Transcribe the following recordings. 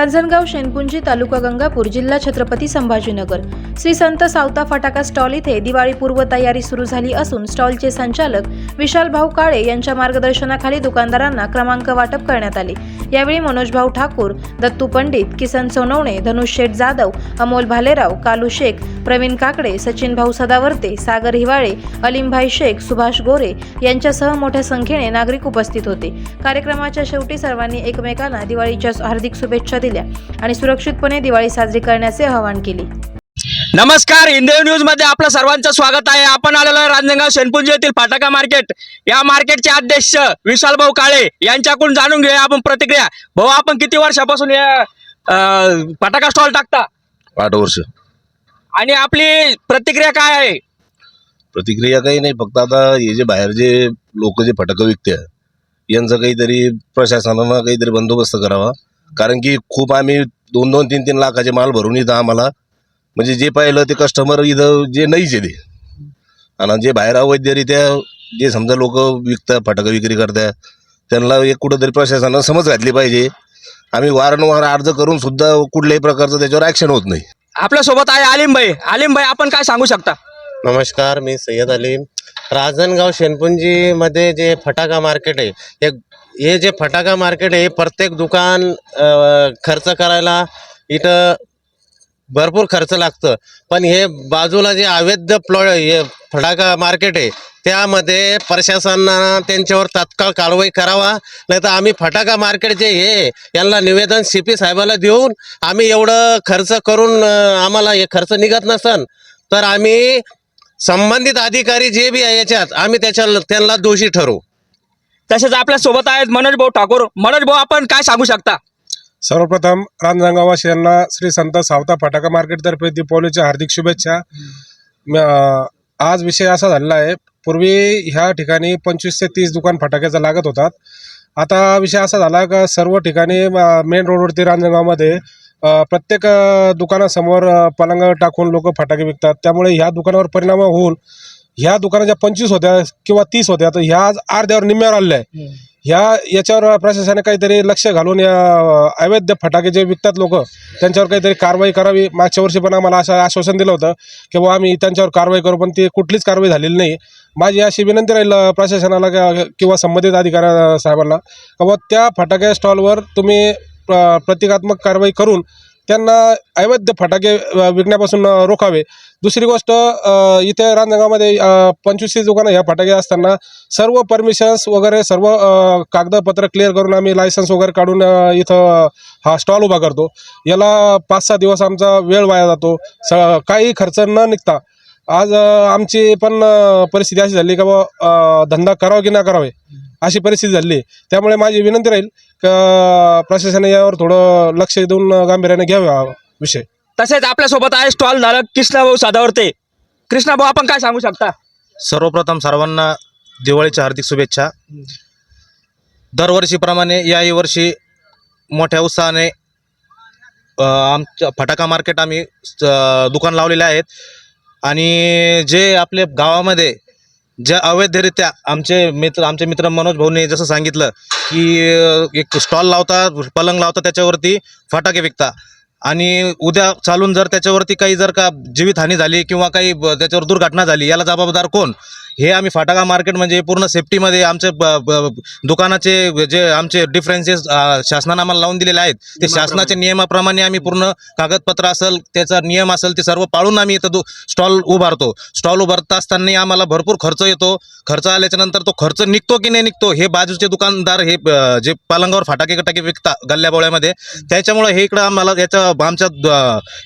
रांजणगाव शेनपुंजी तालुका गंगापूर जिल्हा छत्रपती संभाजीनगर. श्री संत सावता फटाका स्टॉल इथे दिवाळी पूर्व तयारी सुरू झाली असून स्टॉलचे संचालक विशाल भाऊ काळे यांच्या मार्गदर्शनाखाली दुकानदारांना क्रमांक वाटप करण्यात आले. यावेळी मनोज भाऊ ठाकूर दत्तू पंडित किसन सोनवणे धनुष शेठ जाधव अमोल भालेराव कालू शेख प्रवीण काकडे सचिन भाऊ सदावर्ते सागर हिवाळे अलिमभाई शेख सुभाष गोरे यांच्यासह मोठ्या संख्येने नागरिक उपस्थित होते. कार्यक्रमाच्या शेवटी सर्वांनी एकमेकांना दिवाळीच्या हार्दिक शुभेच्छा दिल्या आणि सुरक्षितपणे दिवाळी साजरी करण्याचे आवाहन केले. नमस्कार हिंदी न्यूजमध्ये आपलं सर्वांचं स्वागत आहे. आपण आलेलो आहे रांजणगाव शेनपुंजी येथील फाटाका मार्केट. या मार्केटचे अध्यक्ष विशाल भाऊ काळे यांच्याकडून जाणून घेऊया आपण प्रतिक्रिया. भाऊ आपण किती वर्षापासून या फटाका स्टॉल टाकता? आठ वर्ष. आणि आपली प्रतिक्रिया काय आहे? प्रतिक्रिया काही नाही फक्त आता हे जे बाहेर जे लोक जे फटाकं विकते यांचं काहीतरी प्रशासनानं काहीतरी बंदोबस्त करावा. कारण की खूप आम्ही दोन दोन तीन तीन लाखाचे माल भरून इथं आम्हाला म्हणजे जे पाहिलं ते कस्टमर इथं जे नाहीच आहे ते. आणि जे बाहेर अवैधरित्या जे समजा लोक विकतात फटाकं विक्री करतात त्यांना एक कुठंतरी प्रशासनानं समज घातली पाहिजे. आम्ही वारंवार अर्ज करून सुद्धा कुठल्याही प्रकारचं त्याच्यावर ॲक्शन होत नाही. आपल्यासोबत आहे आलिम भाई. आलिम भाई आपण काय सांगू शकता? नमस्कार मी सय्यद अलीम. राजनगाव शेनपुंजी मध्ये जे फटाका मार्केट आहे हे हे जे फटाका मार्केट आहे प्रत्येक दुकान खर्च करायला इथं भरपूर खर्च लागतं. पण हे बाजूला जे अवैध प्लॉ हे फटाका मार्केट आहे त्यामध्ये प्रशासनानं त्यांच्यावर तात्काळ कारवाई करावा नाही तर आम्ही फटाका मार्केट जे हे यांना निवेदन सी पी साहेबाला देऊन आम्ही एवढं खर्च करून आम्हाला हे खर्च निघत नसन तर आम्ही संबंधित अधिकारी जे बी आहे याच्यात आम्ही त्याच्या त्यांना दोषी ठरवू तसेच आपल्यासोबत आहेत मनोज भाऊ ठाकूर. मनोज भाऊ आपण काय सांगू शकता? सर्वप्रथम रांजणगावासी यांना श्री संत सावता फटाका मार्केटतर्फे दीपावलीच्या हार्दिक शुभेच्छा. आज विषय असा झालेला आहे पूर्वी ह्या ठिकाणी पंचवीस ते तीस दुकान फटाक्याचा लागत होतात. आता विषय असा झाला का सर्व ठिकाणी मेन रोडवरती रांजणगावमध्ये प्रत्येक दुकानासमोर पलंग टाकून लोक फटाके विकतात. त्यामुळे ह्या दुकानावर परिणाम होऊन ह्या दुकानाच्या पंचवीस होत्या किंवा तीस होत्या तर ह्या आज अर्ध्यावर निम्म्यावर आलेल्या आहे ह्या याच्यावर प्रशासनाने काहीतरी लक्ष घालून या अवैध फटाके जे विकतात लोक त्यांच्यावर काहीतरी कारवाई करावी. मागच्या वर्षी पण आम्हाला असं आश्वासन दिलं होतं की बुवा आम्ही त्यांच्यावर कारवाई करू पण ती कुठलीच कारवाई झालेली नाही. माझी अशी विनंती राहील प्रशासनाला किंवा संबंधित अधिकारी साहेबांना का बुवा त्या फटाके स्टॉलवर तुम्ही प्र- प्रतिकात्मक कारवाई करून त्यांना अवैध फटाके विकण्यापासून रोखावे. दुसरी गोष्ट इथे रांजणगावमध्ये पंचवीस दुकानं ह्या फटाके असताना सर्व परमिशन्स वगैरे सर्व कागदपत्र क्लिअर करून आम्ही लायसन्स वगैरे काढून इथं हा स्टॉल उभा करतो. याला पाच सहा दिवस आमचा वेळ वाया जातो. स काही खर्च न निघता. आज आमची पण परिस्थिती अशी झाली का बुवा, धंदा करावा की ना करावे? अशी परिस्थिती झाली. त्यामुळे माझी विनंती राहील का प्रशासनाने यावर थोडं लक्ष देऊन गांभीर्याने घ्यावे हा विषय. तसेच आपल्यासोबत आहे स्टॉल धारक कृष्णा भाऊ सादावरते कृष्णा भाऊ आपण काय सांगू शकता? सर्वप्रथम सर्वांना दिवाळीच्या हार्दिक शुभेच्छा. दरवर्षीप्रमाणे याही वर्षी मोठ्या उत्साहाने आमच्या फटाका मार्केट आम्ही दुकान लावलेले आहेत. आणि जे आपले गावामध्ये ज्या अवैधरित्या आमचे मित्र आमचे मित्र मनोज भाऊने जसं सांगितलं की एक स्टॉल लावता पलंग लावता त्याच्यावरती फटाके विकता. आणि उद्या चालून जर त्याच्यावरती काही जर का जीवितहानी झाली किंवा काही त्याच्यावर दुर्घटना झाली याला जबाबदार कोण? हे आम्ही फटाका मार्केट म्हणजे पूर्ण सेफ्टीमध्ये आमचे दुकानाचे जे आमचे डिफरन्सेस शासनानं आम्हाला लावून दिलेले आहेत ते शासनाच्या नियमाप्रमाणे आम्ही पूर्ण कागदपत्र असेल त्याचा नियम असेल ते सर्व पाळून आम्ही इथं स्टॉल उभारतो. स्टॉल उभारता असताना आम्हाला भरपूर खर्च येतो. खर्च आल्याच्यानंतर तो खर्च निघतो की नाही निघतो हे बाजूचे दुकानदार हे जे पालंगावर फटाके फटाके विकता गल्ल्याबोळ्यामध्ये त्याच्यामुळे हे इकडं आम्हाला याच्या आमच्या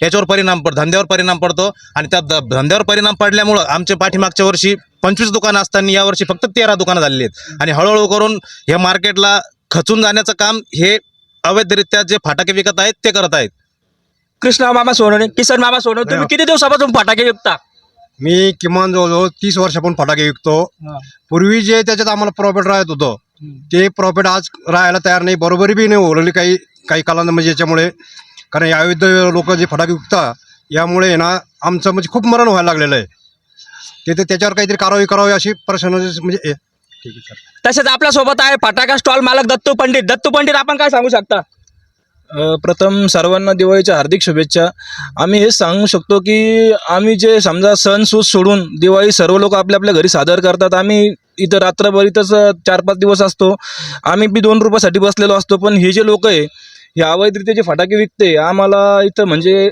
याच्यावर परिणाम पड धंद्यावर परिणाम पडतो. आणि त्या धंद्यावर परिणाम पडल्यामुळं आमच्या पाठीमागच्या वर्षी पंचवीस दुकानं असताना यावर्षी फक्त तेरा दुकानं झालेली आहेत. आणि हळूहळू करून हे मार्केटला खचून जाण्याचं काम हे अवैधरित्या जे फटाके विकत आहेत ते करत आहेत. कृष्णा मामा सोनवणे किसन मामा सोनवणे तुम्ही किती दिवसापासून फटाके विकता? मी किमान जवळजवळ तीस वर्षापासून फटाके विकतो. पूर्वी जे त्याच्यात आम्हाला प्रॉफिट राहत होतं ते प्रॉफिट आज राहायला तयार नाही. बरोबरी बी नाही उरली काही काही कालांत म्हणजे याच्यामुळे. कारण या अवैध लोक जे फटाके विकतात यामुळे ना आमचं म्हणजे खूप मरण व्हायला लागलेलं आहे. ते ते त्याच्यावर काहीतरी कारवाई करावी अशी प्रशासनाची म्हणजे ठीक आहे सर. तसेच आपल्यासोबत आहे फटाका स्टॉल मालक दत्तू पंडित. दत्तू पंडित आपण काय सांगू शकता? अ, प्रथम सर्वांना दिवाळीच्या हार्दिक शुभेच्छा. आम्ही हेच सांगू शकतो की आम्ही जे समजा सण सूज सोडून दिवाळी सर्व लोक आपल्या आपल्या घरी सादर करतात. आम्ही इथं रात्रभर इथंच चार पाच दिवस असतो. आम्ही बी दोन रुपयासाठी बसलेलो असतो. पण हे जे लोक आहे हे अवैधरित्या जे फटाके विकते आम्हाला इथं म्हणजे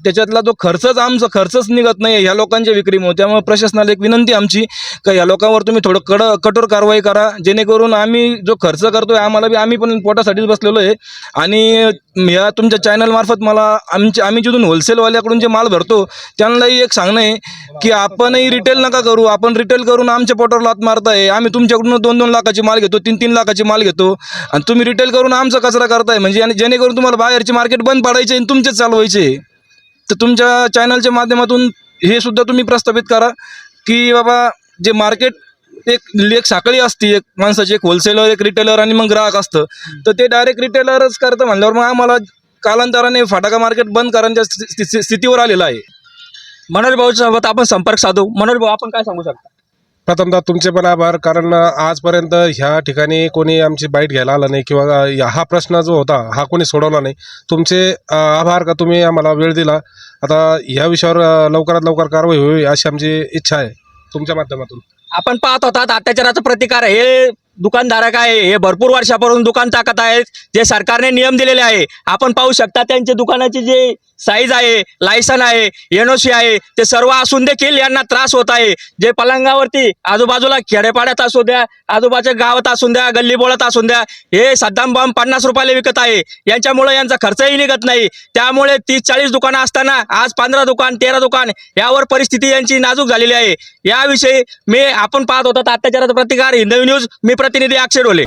त्याच्यातला तो खर्चच आमचा खर्चच निघत नाही ह्या लोकांच्या विक्रीमुळे त्यामुळे प्रशासनाला एक विनंती आमची का या लोकांवर तुम्ही थोडं कड कठोर कारवाई करा. जेणेकरून आम्ही जो खर्च करतोय आम्हाला बी आम्ही पण पोटासाठीच बसलेलो आहे. आणि या तुमच्या चॅनलमार्फत मला आमचे आम्ही जिथून होलसेलवाल्याकडून जे माल भरतो त्यांनाही एक सांगणं आहे की आपणही रिटेल नका करू. आपण रिटेल करून आमच्या पोटावर लात मारताय. आम्ही तुमच्याकडून दोन दोन लाखाची माल घेतो तीन तीन लाखाची माल घेतो. आणि तुम्ही रिटेल करून आमचा कचरा करताय. म्हणजे आणि जेणेकरून तुम्हाला बाहेरचे मार्केट बंद पाडायचे आणि तुमचेच चालवायचे. तर तुमच्या चॅनलच्या माध्यमातून हे सुद्धा तुम्ही प्रस्थापित करा की बाबा जे मार्केट एक एक साखळी असते एक माणसाची एक होलसेलर एक रिटेलर आणि मग ग्राहक असतं. तर ते डायरेक्ट रिटेलरच करतं म्हणल्यावर मग आम्हाला कालांतराने फटाका मार्केट बंद करण्याच्या स्थितीवर आलेलं आहे. मनोज भाऊसोबत आपण संपर्क साधू. मनोज भाऊ आपण काय सांगू शकता? प्रथमतः तुमचे पण आभार कारण आजपर्यंत ह्या ठिकाणी कोणी आमची बाईट घ्यायला आलं नाही किंवा या- हा प्रश्न जो होता हा कोणी सोडवला नाही. तुमचे आभार का तुम्ही आम्हाला वेळ दिला? आता ह्या विषयावर लवकरात लवकर कारवाई होईल अशी आमची इच्छा आहे. तुमच्या माध्यमातून. आपण पाहत होतात अत्याचाराचा प्रतिकार हे दुकानधारक आहे. हे भरपूर वर्षापासून दुकान टाकत आहेत. जे सरकारने नियम दिलेले आहे. आपण पाहू शकता त्यांचे दुकानाचे जे साईज आहे लायसन आहे एनओसी आहे ते सर्व असून देखील यांना त्रास होत आहे. जे पलंगावरती आजूबाजूला खेडेपाड्यात असू द्या आजूबाजूच्या गावात असून द्या गल्ली बोळात असून द्या हे सद्दाम बॉम्ब पन्नास रुपयाला विकत आहे. यांच्यामुळे यांचा खर्चही निघत नाही. त्यामुळे तीस चाळीस दुकानं असताना आज पंधरा दुकान तेरा दुकान यावर परिस्थिती यांची नाजूक झालेली आहे. याविषयी मी आपण पाहत होतात अत्याचाराचा प्रतिकार हिंदवी न्यूज मी प्रतिनिधी अक्षय डोले